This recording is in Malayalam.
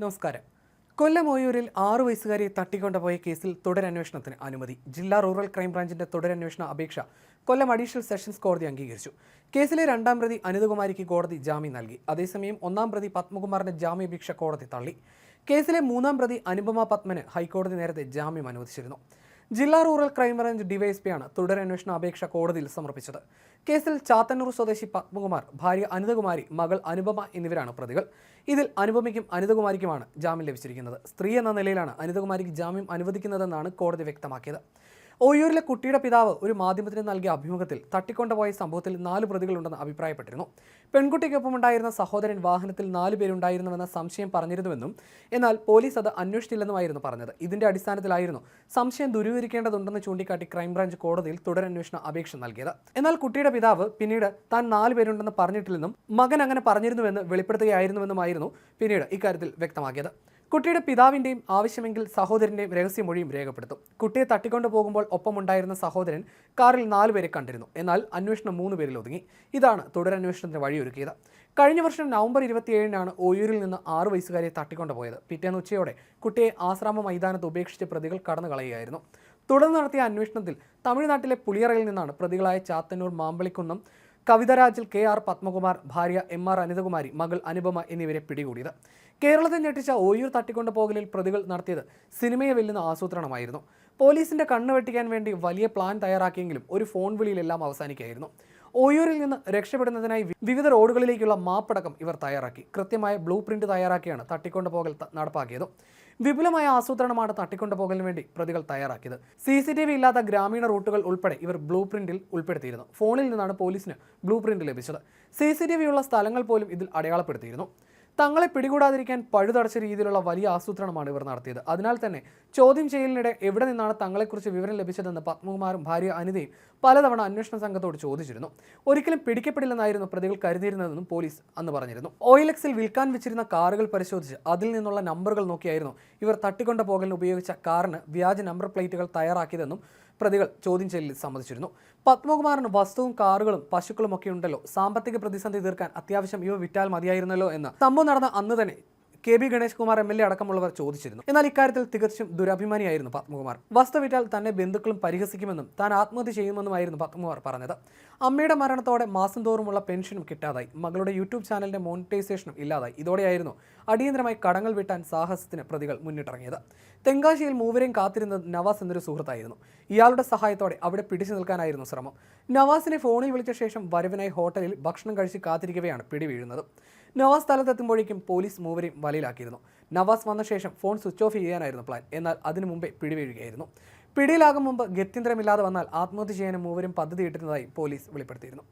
നമസ്കാരം. കൊല്ലം ഓയൂരിൽ ആറു വയസ്സുകാരിയെ തട്ടിക്കൊണ്ടുപോയ കേസിൽ തുടരന്വേഷണത്തിന് അനുമതി. ജില്ലാ റൂറൽ ക്രൈംബ്രാഞ്ചിന്റെ തുടരന്വേഷണ അപേക്ഷ കൊല്ലം അഡീഷണൽ സെഷൻസ് കോടതി അംഗീകരിച്ചു. കേസിലെ രണ്ടാം പ്രതി അനിതകുമാരിക്ക് കോടതി ജാമ്യം നൽകി. അതേസമയം ഒന്നാം പ്രതി പത്മകുമാറിന്റെ ജാമ്യാപേക്ഷ കോടതി തള്ളി. കേസിലെ മൂന്നാം പ്രതി അനുപമ പത്മന് ഹൈക്കോടതി നേരത്തെ ജാമ്യം അനുവദിച്ചിരുന്നു. ജില്ലാ റൂറൽ ക്രൈംബ്രാഞ്ച് ഡിവൈഎസ്പിയാണ് തുടരന്വേഷണ അപേക്ഷ കോടതിയിൽ സമർപ്പിച്ചത്. കേസിൽ ചാത്തന്നൂർ സ്വദേശി പത്മകുമാർ ഭാര്യ അനിതകുമാരി മകൾ അനുപമ എന്നിവരാണ് പ്രതികൾ. ഇതിൽ അനുപമയ്ക്കും അനിതകുമാരിക്കുമാണ് ജാമ്യം ലഭിച്ചിരിക്കുന്നത്. സ്ത്രീ എന്ന നിലയിലാണ് അനിതകുമാരിക്ക് ജാമ്യം അനുവദിക്കുന്നതെന്നാണ് കോടതി വ്യക്തമാക്കിയത്. ഓയൂരിലെ കുട്ടിയുടെ പിതാവ് ഒരു മാധ്യമത്തിന് നൽകിയ അഭിമുഖത്തിൽ തട്ടിക്കൊണ്ടുപോയ സംഭവത്തിൽ നാല് പ്രതികളുണ്ടെന്ന് അഭിപ്രായപ്പെട്ടിരുന്നു. പെൺകുട്ടിക്കൊപ്പം ഉണ്ടായിരുന്ന സഹോദരൻ വാഹനത്തിൽ നാല് പേരുണ്ടായിരുന്നുവെന്ന സംശയം പറഞ്ഞിരുന്നുവെന്നും എന്നാൽ പോലീസ് അത് അന്വേഷിച്ചില്ലെന്നുമായിരുന്നു പറഞ്ഞത്. ഇതിന്റെ അടിസ്ഥാനത്തിലായിരുന്നു സംശയം ദുരൂഹരിക്കേണ്ടതുണ്ടെന്ന് ചൂണ്ടിക്കാട്ടി ക്രൈംബ്രാഞ്ച് കോടതിയിൽ തുടരന്വേഷണ അപേക്ഷ നൽകിയത്. എന്നാൽ കുട്ടിയുടെ പിതാവ് പിന്നീട് താൻ നാല് പേരുണ്ടെന്ന് പറഞ്ഞിട്ടില്ലെന്നും മകൻ അങ്ങനെ പറഞ്ഞിരുന്നുവെന്ന് വെളിപ്പെടുത്തുകയായിരുന്നുവെന്നുമായിരുന്നു പിന്നീട് ഇക്കാര്യത്തിൽ വ്യക്തമാക്കിയത്. കുട്ടിയുടെ പിതാവിന്റെയും ആവശ്യമെങ്കിൽ സഹോദരന്റെയും രഹസ്യമൊഴിയും രേഖപ്പെടുത്തും. കുട്ടിയെ തട്ടിക്കൊണ്ടു പോകുമ്പോൾ ഒപ്പമുണ്ടായിരുന്ന സഹോദരൻ കാറിൽ നാലുപേരെ കണ്ടിരുന്നു. എന്നാൽ അന്വേഷണം മൂന്ന് പേരിൽ ഒതുങ്ങി. ഇതാണ് തുടരന്വേഷണത്തിന് വഴിയൊരുക്കിയത്. കഴിഞ്ഞ വർഷം നവംബർ ഇരുപത്തിയേഴിനാണ് ഓയൂരിൽ നിന്ന് ആറ് വയസ്സുകാരെ തട്ടിക്കൊണ്ടുപോയത് പിറ്റേന്ന് ഉച്ചയോടെ കുട്ടിയെ ആശ്രാമ മൈതാനത്ത് ഉപേക്ഷിച്ച് പ്രതികൾ കടന്നു കളയുകയായിരുന്നു. തുടർന്ന് നടത്തിയ അന്വേഷണത്തിൽ തമിഴ്നാട്ടിലെ പുളിയറയിൽ നിന്നാണ് പ്രതികളായ ചാത്തന്നൂർ മാമ്പളിക്കുന്നം കവിതരാജിൽ കെ ആർ പത്മകുമാർ ഭാര്യ എം ആർ അനിതകുമാരി മകൾ അനുപമ എന്നിവരെ പിടികൂടിയത്. കേരളത്തെ ഞെട്ടിച്ച ഓയൂർ തട്ടിക്കൊണ്ടു പോകലിൽ പ്രതികൾ നടത്തിയത് സിനിമയെ വെല്ലുന്ന ആസൂത്രണമായിരുന്നു. പോലീസിന്റെ കണ്ണ് വെട്ടിക്കാൻ വേണ്ടി വലിയ പ്ലാൻ തയ്യാറാക്കിയെങ്കിലും ഒരു ഫോൺ വിളിയിലെല്ലാം അവസാനിക്കുകയായിരുന്നു. ഓയൂരിൽ നിന്ന് രക്ഷപ്പെടുന്നതിനായി വിവിധ റോഡുകളിലേക്കുള്ള മാപ്പടക്കം ഇവർ തയ്യാറാക്കി. കൃത്യമായ ബ്ലൂ പ്രിന്റ് തയ്യാറാക്കിയാണ് തട്ടിക്കൊണ്ടുപോകൽ പോകൽ നടപ്പാക്കിയത്. വിപുലമായ ആസൂത്രണമാണ് തട്ടിക്കൊണ്ടുപോകലിന് വേണ്ടി പ്രതികൾ തയ്യാറാക്കിയത്. സി സി ടി വി ഇല്ലാത്ത ഗ്രാമീണ റൂട്ടുകൾ ഉൾപ്പെടെ ഇവർ ബ്ലൂ പ്രിന്റിൽ ഉൾപ്പെടുത്തിയിരുന്നു. ഫോണിൽ നിന്നാണ് പോലീസിന് ബ്ലൂ പ്രിന്റ് ലഭിച്ചത്. സി സി ടി വി ഉള്ള സ്ഥലങ്ങൾ പോലും ഇതിൽ അടയാളപ്പെടുത്തിയിരുന്നു. തങ്ങളെ പിടികൂടാതിരിക്കാൻ പഴുതടച്ച രീതിയിലുള്ള വലിയ ആസൂത്രണമാണ് ഇവർ നടത്തിയത്. അതിനാൽ തന്നെ ചോദ്യം ചെയ്യലിനിടെ എവിടെ നിന്നാണ് തങ്ങളെക്കുറിച്ച് വിവരം ലഭിച്ചതെന്ന് പത്മകുമാറും ഭാര്യ അനിതയും പലതവണ അന്വേഷണ സംഘത്തോട് ചോദിച്ചിരുന്നു. ഒരിക്കലും പിടിക്കപ്പെടില്ലെന്നായിരുന്നു പ്രതികൾ കരുതിയിരുന്നതെന്നും പോലീസ് അന്ന് പറഞ്ഞിരുന്നു. ഓയിലക്സിൽ വിൽക്കാൻ വെച്ചിരുന്ന കാറുകൾ പരിശോധിച്ച് അതിൽ നിന്നുള്ള നമ്പറുകൾ നോക്കിയായിരുന്നു ഇവർ തട്ടിക്കൊണ്ട പോകലിന് ഉപയോഗിച്ച കാറിന് വ്യാജ നമ്പർ പ്ലേറ്റുകൾ തയ്യാറാക്കിയതെന്നും പ്രതികൾ ചോദ്യം ചെയ്യലിൽ സമ്മതിച്ചിരുന്നു. പത്മകുമാറിന് വസ്തുവും കാറുകളും പശുക്കളും ഒക്കെ ഉണ്ടല്ലോ. സാമ്പത്തിക പ്രതിസന്ധി തീർക്കാൻ അത്യാവശ്യം ഇവ വിറ്റാൽ മതിയായിരുന്നല്ലോ എന്ന്. സംഭവം നടന്ന അന്ന് തന്നെ K B Ganesh Kumar M L A അടക്കമുള്ളവർ ചോദിച്ചിരുന്നു. എന്നാൽ ഇക്കാര്യത്തിൽ തികച്ചും ദുരഭിമാനിയായിരുന്നു പത്മകുമാർ. വസ്തുവിറ്റാൽ തന്നെ ബന്ധുക്കളും പരിഹസിക്കുമെന്നും താൻ ആത്മഹത്യ ചെയ്യുമെന്നുമായിരുന്നു പത്മകുമാർ പറഞ്ഞത്. അമ്മയുടെ മരണത്തോടെ മാസം തോറുമുള്ള പെൻഷനും കിട്ടാതായി. മകളുടെ യൂട്യൂബ് ചാനലിന്റെ മോണിറ്റൈസേഷനും ഇല്ലാതായി. ഇതോടെയായിരുന്നു അടിയന്തരമായി കടങ്ങൾ വിട്ടാൻ സാഹസത്തിന് പ്രതികൾ മുന്നിട്ടിറങ്ങിയത്. തെങ്കാശിയിൽ മൂവരെയും കാത്തിരുന്നത് നവാസ് എന്നൊരു സുഹൃത്തായിരുന്നു. ഇയാളുടെ സഹായത്തോടെ അവിടെ പിടിച്ചു നിൽക്കാനായിരുന്നു ശ്രമം. നവാസിനെ ഫോണിൽ വിളിച്ച ശേഷം വരവിനായി ഹോട്ടലിൽ ഭക്ഷണം കഴിച്ച് കാത്തിരിക്കവെയാണ് പിടി വീഴുന്നത് നവാസ് സ്ഥലത്തെത്തുമ്പോഴേക്കും പോലീസ് മൂവരെയും വലയിലാക്കിയിരുന്നു നവാസ് വന്ന ശേഷം ഫോൺ സ്വിച്ച് ഓഫ് ചെയ്യാനായിരുന്നു പ്ലാൻ എന്നാൽ അതിനു മുമ്പേ പിടിവീഴുകയായിരുന്നു. പിടിയിലാകും മുമ്പ് ഗത്യന്തരമില്ലാതെ വന്നാൽ ആത്മഹത്യ ചെയ്യാനും മൂവരും പദ്ധതി ഇട്ടിരുന്നതായി പോലീസ് വെളിപ്പെടുത്തിയിരുന്നു.